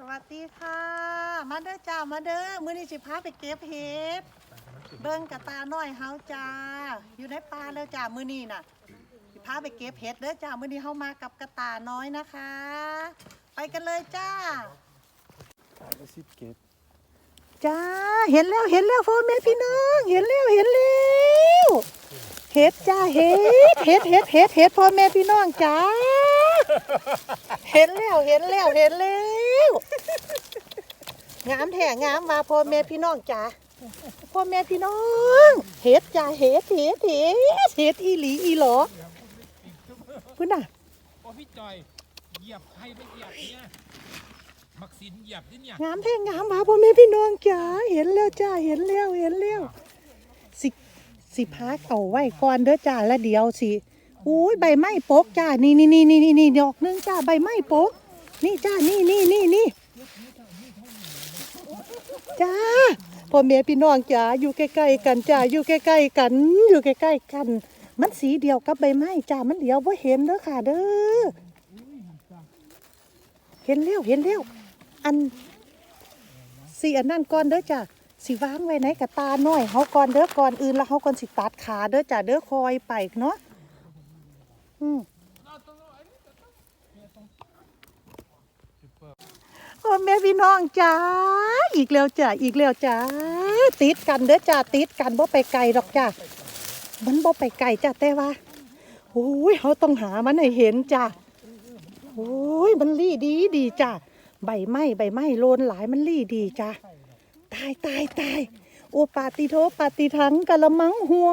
สวัสดีค่ะ มาเด้อจ้ามาเด้อมื้อนี้สิพาไปเก็บเห็ดเบิ่งกระตาน้อยเฮาจ้า อยู่ในป่าเลยจ้ามื้อนี้น่ะสิพาไปเก็บเห็ดเด้อจ้ามื้อนี้เฮามากับกระตาน้อยนะคะ ไปกันเลยจ้าไปสิเก็บจ้าเห็นแล้วเห็นแล้วพ่อแม่พี่น้องเห็นแล้วเห็นแล้วเห็ดจ้าเห็ดเห็ดเห็ดเห็ดเห็ดพ่อแม่พี่น้องจ้าเห็นแล้วเห็นแล้วเห็นแล้ว งามแท้งามมาพ่อแม่พี่น้องจ้าพ่อแม่พี่น้องเห็ดจ้าเห็ดเห็ดเห็ดเห็ดอีหลีอีหลอพุ่นน่ะโอ้พี่จอยเหยียบใครไปเหยียบเนี่ยมักสินเหยียบดิเนี่ยงามแท้งามมาพ่อแม่พี่น้องจ้าเห็นแล้วจ้าเห็นแล้วเห็นแล้วสิสิพักเอาไว้ก่อนเด้อจ้าแล้วเดี๋ยวสิอุ้ยใบไม้ปกจ้านี่นี่นี่นี่นี่นี่ดอกหนึงจ้าใบไม้ปก นี่จ้า นี่นี่นี่นี่จ้าพ่อแม่พี่น้องจ้าอยู่ใกล้ๆกันจ้าอยู่ใกล้ๆกัน อยู่ใกล้ๆกัน มันสีเดียวกับใบไม้จ้ามันเดียวบ่าเห็นเด้อค่ะ เด้อเห็นแล้วเห็นแล้วอันสีอันนั่นก่อนเด้อจ้ะสิวางไว้ในกระตาหน้อยเฮาก่อนเด้อก่อนอื่นแล้วเฮาก่อนสิตัดขาเด้อจ้ะเด้อคอยไปเนาะอืม โอ้แม่พี่น้องจ้า อีกแล้วจ้ะอีกแล้วจ้าติดกันเด้อจ้ะติดกันบ่ไปไกลดอกจ้ะมันบ่ไปไกลจ้ะแต่ว่าโอ้ยเฮาต้องหามันให้เห็นจ้ะโอ้ยมันลี่ดีดีจ้ะใบไม้ใบไม้โลนหลายมันลี่ดีจ้ะตายตายตายโอปาติโทปาติทังกะละมังหัว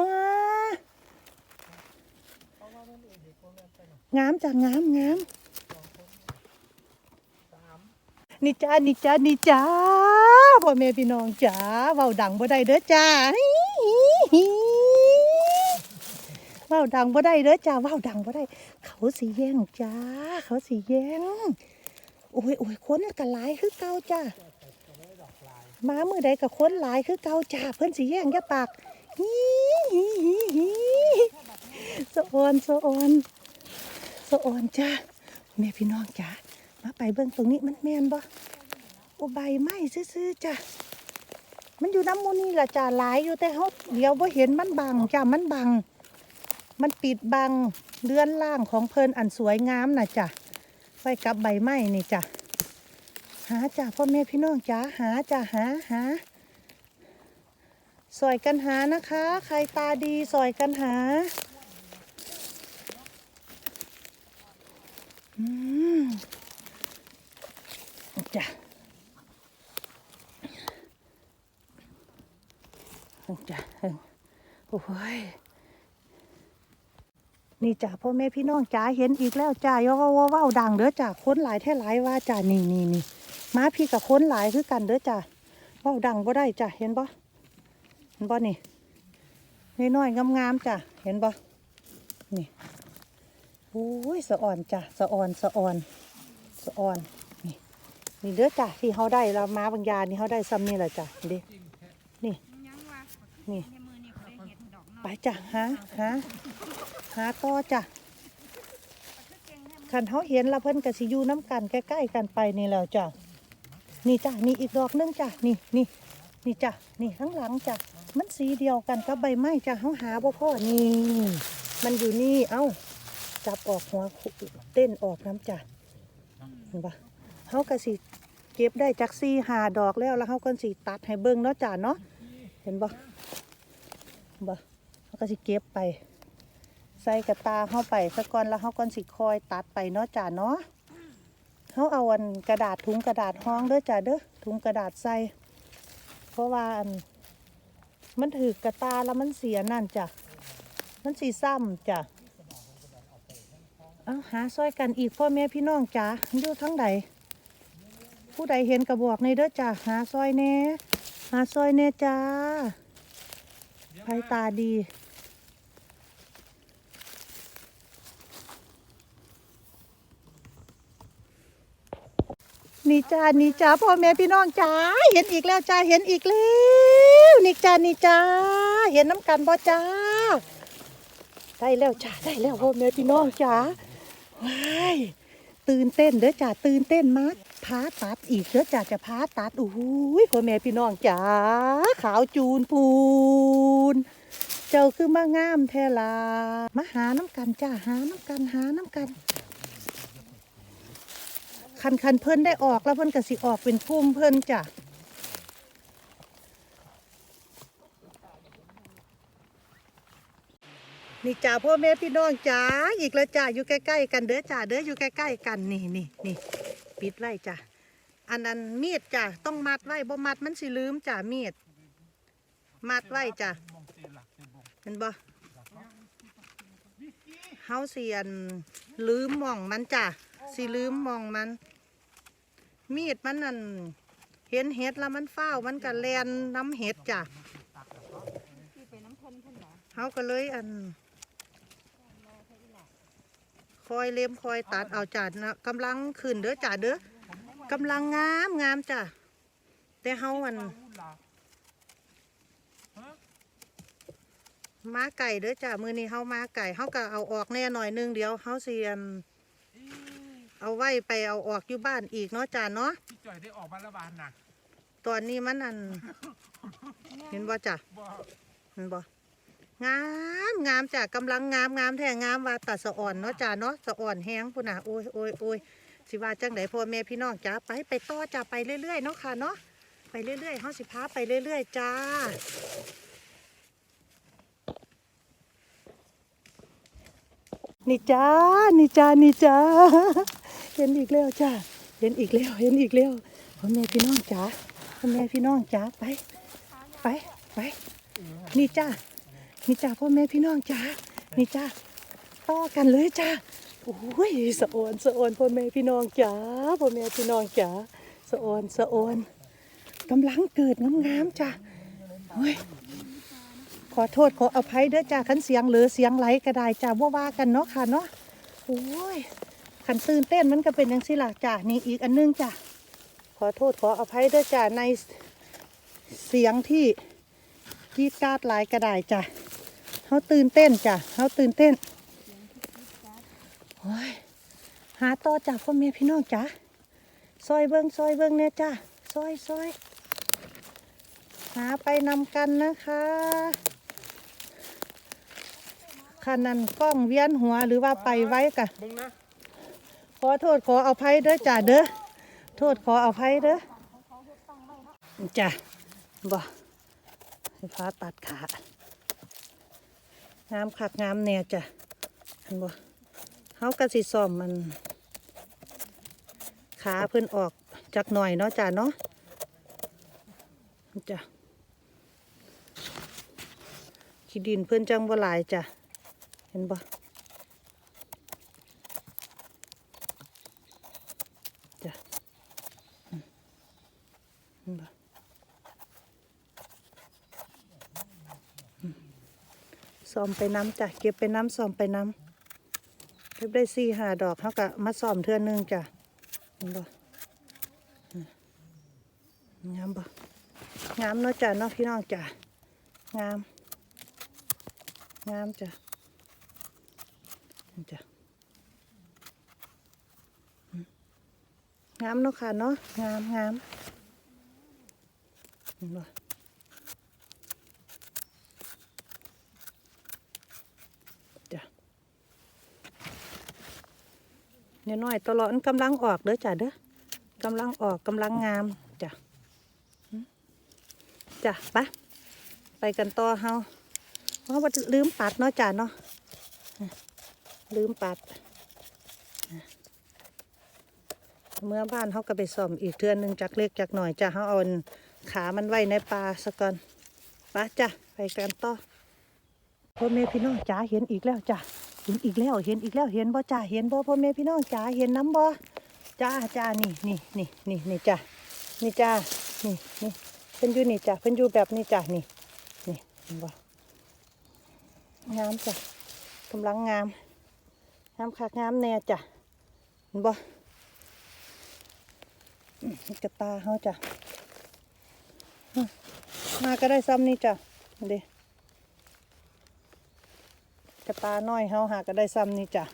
งามจ้ะงามงาม นี่จ้านี่จ้านี่จ้าพ่อแม่พี่น้องจ้าเว้าดังบ่ได้เด้อจ้าเว้าดังบ่ได้เด้อจ้าเว้าดังบ่ได้ เขาสิแย่งจ้า เขาสิแย่งโอ้ยโอ้ยคนกันหลายคือเก่าจ้ามามือใดกับคนหลายคือเก่าจ้าเพิ่นสิแย่งอย่ปากฮีฮีฮีฮีสะออนสะออนสะออนจ้าแม่พี่น้องจ้า มาไปเบิ่งตรงนี้มันแมนบ่โอ้ใบไม้ซื่อๆจ้ามันอยู่น้ำมูนี่ละจ้าหลายอยู่แต่เฮาเดี๋ยวบ่เห็นมันบังจ้ามันบัง มันปิดบังเรือนล่างของเพลินอันสวยงามนะจ้ะไว้กับใบไม้นี่จ้ะหาจ้ะพ่อแม่พี่น้องจ้าหาจ้ะหาหาสอยกันหานะคะ ใครตาดีสอยกันหา อืมจ้ะ จ้ะโอ้ยนี่จ้ะพ่อแม่พี่น้องจ๋าเห็นอีกแล้วจ้าย่าเว่าว่าดังเด้อจ้าค้นหลายแท้หลายว่าจ้านี่นี่นี่มาพี่กับค้นหลายคือกันเด้อจ้าว้าดังบ่ได้จ้าเห็นบ่เห็นบ่นี่น้อยงามๆจ้าเห็นบ่นี่โอ้ยสะอ่อนจ้าสะอ่อนสะอ่อนสะอ่อนนี่นี่เด้อจ้าที่เขาได้เรามาบางยานี่เขาได้ซ้ำนี่แหละจ้าดิ นี่ไปจ้าหาหาหาต่อจ้ะคันเขาเห็นและเพิ่นกสิอยูน้ำกันใกล้ๆกันไปนี่แล้วจ้ะนี่จ้ะนี่อีกดอกหนึงจ้ะนี่นี่นี่จ้ะนี่ข้างหลังจ้ะมันสีเดียวกันกับใบไม้จ้ะเขาหาบ่พ่อนี่ มันอยู่นี่เอ้าจับออกหัวเต้นออกน้ำจ้ะเห็นปะเขากสิเก็บได้จากซีหาดอกแล้วแล้วเขาก็สิตัดให้เบิ่งเนาะจ้ะเนาะเห็นปะ เห็นปะเขาก็สิเก็บไป ใส่กระตาเข้าไปสักก่อนแล้วเขาก่อนสิคอยตัดไปเนาะจ้าเนาะเขาเอาอันกระดาษถุงกระดาษห้องเด้อจ้าเด้อถุงกระดาษใส่ เพราะว่าอันมันถือกระตาแล้วมันเสียนั่นจ้ะมันสีซ้ำจ้ะเอาหาซอยกันอีกพ่อแม่พี่น้องจ้าอยู่ทั้งใดผู้ใดเห็นกระบอกในเด้อจ้าหาซอยแน่หาซอยแน่จ้า ไผตาดี นี่จ้านี่จ้าพ่อแม่พี่น้องจ้าเห็นอีกแล้วจ้าเห็นอีกแล้วนี่จ้านี่จ้าเห็นน้ำกันบ่จ้า ได้แล้วจ้าได้แล้วพ่อแม่พี่น้องจ้าว้ายตื่นเต้นเด้อจ้าตื่นเต้นมาก พาตัดอีกเด้อจ้าจะพาตัดโอ้ยพ่อแม่พี่น้องจ๋าขาวจูนพูน เจ้าคือมางามแทลามาหาน้ำกันจ้าหาน้ำกันหาน้ำกันคันคันเพิ่นได้ออกแล้วเพิ่นก็สิออกเป็นพุ่มเพิ่นจ้ะนี่จ้าพ่อแม่พี่น้องจ้าอีกแล้วจ้าอยู่ใกล้ๆกันเด้อจ้าเด้ออยู่ใกล้ๆกันนี่นี่นี่ ปิดไว้จ้ะ อันนั้นมีดจ้ะ ต้องมัดไว้บ่มัดมันสิลืมจ้ะมีด มัดไว้จ้ะเห็นบ่เฮาเสียนลืมมองมันจ้ะสิลืมมองมัน มีดมันนั่นเห็นเห็ดแล้วมันเฝ้ามันก็แลนน้ำเห็ดจ้ะเขาก็เลยอัน คอยเล็มคอยตัดเอาจ้ะนะกำลังขึ้นเด้อจ้ะเด้อกำลังงามงามจ้ะแต่เฮาอันมาไก่เด้อจ้ะมือนี้เฮามาไก่เฮาก็เอาออกแน่หน่อยนึงเดียวเฮาเสียนเอาไว้ไปเอาออกอยู่บ้านอีกเนาะจ้ะเนาะพี่จ่อยได้ออกมาละบานนะตอนนี้มันอัน เห็นบ่จ้ะบ่เห็นบ่ งามงามจ้ะกำลังงามงามแท้งามว่าตัดสะอ่อนเนาะจ้ะเนาะสะอ่อนแห้งพุ่นน่ะโอ้ยโอ้ยโอ้ยสิว่าจังไดพ่อแม่พี่น้องจ้าไปไปต่อจ้าไปเรื่อยๆเนาะค่ะเนาะไปเรื่อยๆเฮาสิพาไปเรื่อยๆจ้านี่จ้านี่จ้านี่จ้าเห็นอีกแล้วจ้าเห็นอีกแล้วเห็นอีกแล้วพ่อแม่พี่น้องจ้าพ่อแม่พี่น้องจ้าไป ไปไปนี่จ้า นี่จ้าพ่อแม่พี่น้องจ้านี่จ้าต่อกันเลยจ้าโอ้ยสะโอนสะโอนพ่อแม่พี่น้องจ๋าพ่อแม่พี่น้องจ๋าสะโอนสะโอนกำลังเกิดงามๆจ้าโอ้ยขอโทษขออภัยเด้อจ้าขันเสียงหลือเสียงไหลก็ได้จ้าว่าว่ากันเนาะค่ะเนาะโอ้ยขันตื่นเต้นมันก็เป็นอย่างสิล่ะจ้านี่อีกอันนึงจ้าขอโทษขออภัยเด้อจ้าในเสียงที่กีดกาดหลายก็ได้จ้า เขาตื่นเต้นจ้าเขาตื่นเต้นโอ้ยหาต่อจากพ่อแม่พี่น้องจ้าซอยเบิ้งซอยเบิ้งเนี่ยจ้าซอยซอยหาไปนำกันนะคะขนาดกล้องเวียนหัวหรือว่าไปไว้กะมึงนะขอโทษขออภัยเด้อจ้าเด้อโทษขออภัยเด้อจ้ะบ่ไฟฟ้าตัดขา งามคักงามแน่จ้ะเห็นบ่เขากระสิซ่อมมัน ขาเพิ่นออกจักหน่อยเนาะจ้ะเนาะจ้ะขี้ดินเพิ่นจังบ่หลายจ้ะ เห็นบ่ จ้ะอืมเห็นบ่อืม ซ้อมไปน้ำจ้ะเก็บไปน้ำซ้อมไปน้ำเก็บได้สี่หาดอกเขาก็มาซ้อมเทือนึงจ้ะเห็นบ่อืมงามบ่งามเนาะจ้ะเนาะพี่น้องจ้ะงาม งามจ้ะจ้ะงามเนาะค่ะเนาะงามงามเห็นบ่ เดี๋ยวน้อยตลอดกำลังออกเด้อจ้ะเด้อกำลังออกกำลังงามจ้ะจ้ะไปไปกันต่อเฮาเพราะว่าลืมปัดเนาะจ้ะเนาะลืมปัด เมื่อบ้านเขาก็ไปซ่อมอีกเทือนหนึ่งจากเล็กจากหน่อยจ้ะเขาเอาขามันไว้ในปลาสะก่อนไปจ้ะไปกันต่อพ่อแม่พี่น้องจ๋าเห็นอีกแล้วจ้ะ เห็นอีกแล้วเห็นอีกแล้วเห็นบ่จ้าเห็นบ่พ่อแม่พี่น้องจ๋าเห็นน้ำบ่จ้าจ้านี่นี่นี่นี่นี่จ้ะนี่จ้านี่นี่เพิ่นอยู่นี่จ้ะเพิ่นอยู่แบบนี้จ้ะนี่นี่เห็นบ่งามจ้ะกำลังงามงามคักงามแน่จ้ะเห็นบ่กระตาเขาจ้ะมาก็ได้ซ้ำนี่จ้ะเด้ กระตาน้อยเขาหาก็ได้ซ้ำนี่จ้ะ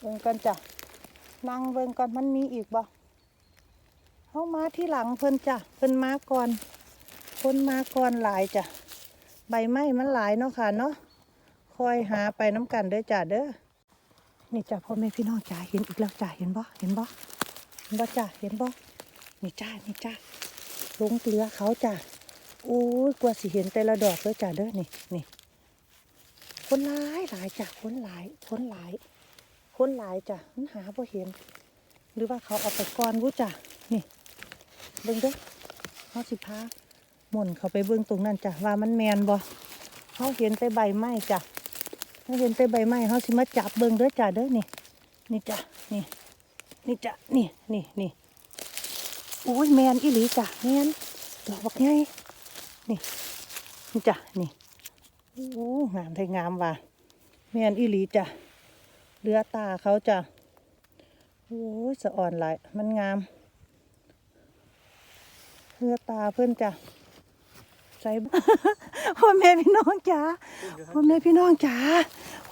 เบิ่งกันจ้ะนั่งเบิ่งก่อนมันมีอีกบ่เฮามาที่หลังเพิ่นจ้ะเพิ่นมาก่อนคนมาก่อนหลายจ้ะใบไม้มันหลายเนาะค่ะเนาะคอยหาไปน้ำกันเด้อจ้ะเด้อนี่จ้ะพ่อแม่พี่น้องจ้ะเห็นอีกแล้วจ้ะเห็นบ่เห็นบ่เห็นบ่จ้ะเห็นบ่นี่จ้านี่จ้าลงเกลือเขาจ้ะโอ้ยกว่าสิเห็นแต่ละดอกเด้อจ้ะเด้อนี่นี่ คนหลายหลายจ้ะคนหลายคนหลายคนหลายจ้ะมันหาบ่เห็น หรือว่าเขาเอาไปก่อนวุจ้ะนี่เบิ่งเด้อเขาสิพาหม่นเขาไปเบิ่งตรงนั้นจ้ะว่ามันแมนบ่เขาเห็นแต่ใบไม้จ้ะเขาเห็นแต่ใบไม้เขาสิมาจับเบิ่งเด้อจ้ะเด้อนี่ นี่จ้ะนี่นี่จ้ะนี่นี่นี่โอ้ยแมนอีหลีจ้ะแมนดอกบักไงนี่นี่จ้ะนี่ โอ้งามไทยงามว่ะแมนอีหลีจ้ะเรือตาเขาจะโอ้ยสะอ่อนหลายมันงามเรือตาเพื่อนจ้ะใส่พ่อแม่พี่น้องจ๋าพ่อแม่พี่น้องจ๋า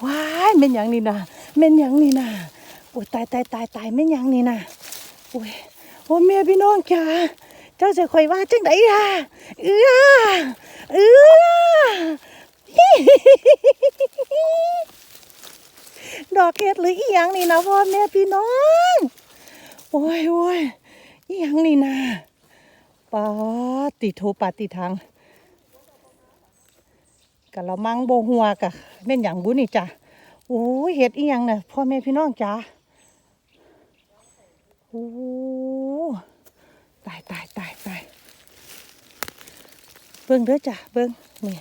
ว้ายเป็นอย่างนี้นะเป็นอย่างนี้นะโอ้ยตายตายตายตายเป็นอย่างนี้นะโอ้ยพ่อแม่พี่น้องจ๋าเจ้าจะคอยว่าจังไดล่ะเอื้อเอื้อ ดอกเห็ดหรืออีหยังนี่นะพ่อแม่พี่น้อง โอ้ยโอ้ยอีหยังนี่นะปาติโทปาติทังกะละมังโบหัวกะแม่นอย่างบุนี่จ้ะโอ้ยเห็ดอีหยังน่ะพ่อแม่พี่น้องจ้ะโอ้ตายตายตายตายเบิ่งเด้อจ้ะเบิ่งนี่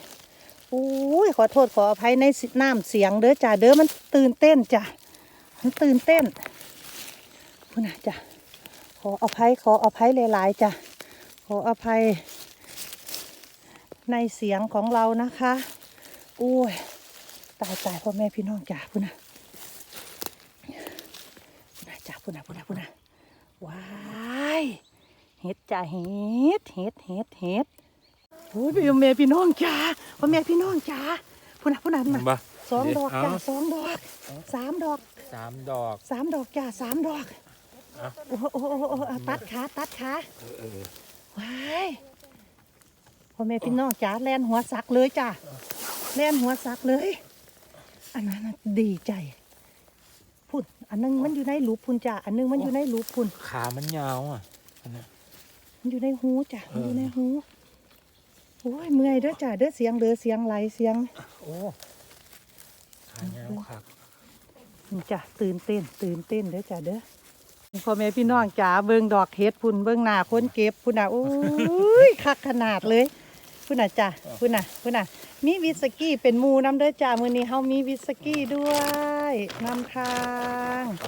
อุ้ยขอโทษขออภัยในน้ำเสียงเด้อจ้ะเด้อมันตื่นเต้นจ้ะมันตื่นเต้นพูดนะจ้ะขออภัยขออภัยหลายๆจ้ะขออภัย ในเสียงของเรานะคะโอ้ยตายตายพ่อแม่พี่น้องจ้ะพูดนะพูดนะจ้ะพูดนะพูดนะพูดนะว้ายเห็ดจ้ะเห็ดเห็ดเห็ดเห็ดโอ้ยพี่แม่พี่น้องจ๋า พ่อแม่พี่น้องจ๋าพูดนะพูดนะเห็นปะสองดอกจ้าเอาสองดอกสามดอกสามดอก สามดอกจ้าสามดอกเอา โอ้โหโอ้โหโอ้โหเอาตัดขาตัดขาเออเออว้ายพ่อแม่พี่น้องจ๋าแล่นหัวซักเลยจ้าแล่นหัวซักเลย อันนั้นน่ะดีใจพุ่นอันนึงมันอยู่ในหลูพุ่นจ้าอันนึงมันอยู่ในหลูพุ่น ขามันยาวอะอันเนี้ยมันอยู่ในหูจ้ามันอยู่เออในหู โอ้ยเมื่อยเด้อจ้าเด้อเสียงเด้อเสียงไหลเสียง โอ้ขายาวคักนี่จ้ะตื่นเต้น ตื่นเต้นเด้อจ้ะเด้อพ่อแม่พี่น้องจ๋าเบิ่งดอกเห็ดพุ่นเบิ่งหน้าคนเก็บพุ่นน่ะโอ้ยคักขนาดเลยพุ่นน่ะจ้ะพุ่นน่ะพุ่นน่ะมีวิสกี้เป็นหมูน้ำเด้อจ้ามื้อนี้เฮามีวิสกี้ด้วยนำทางไป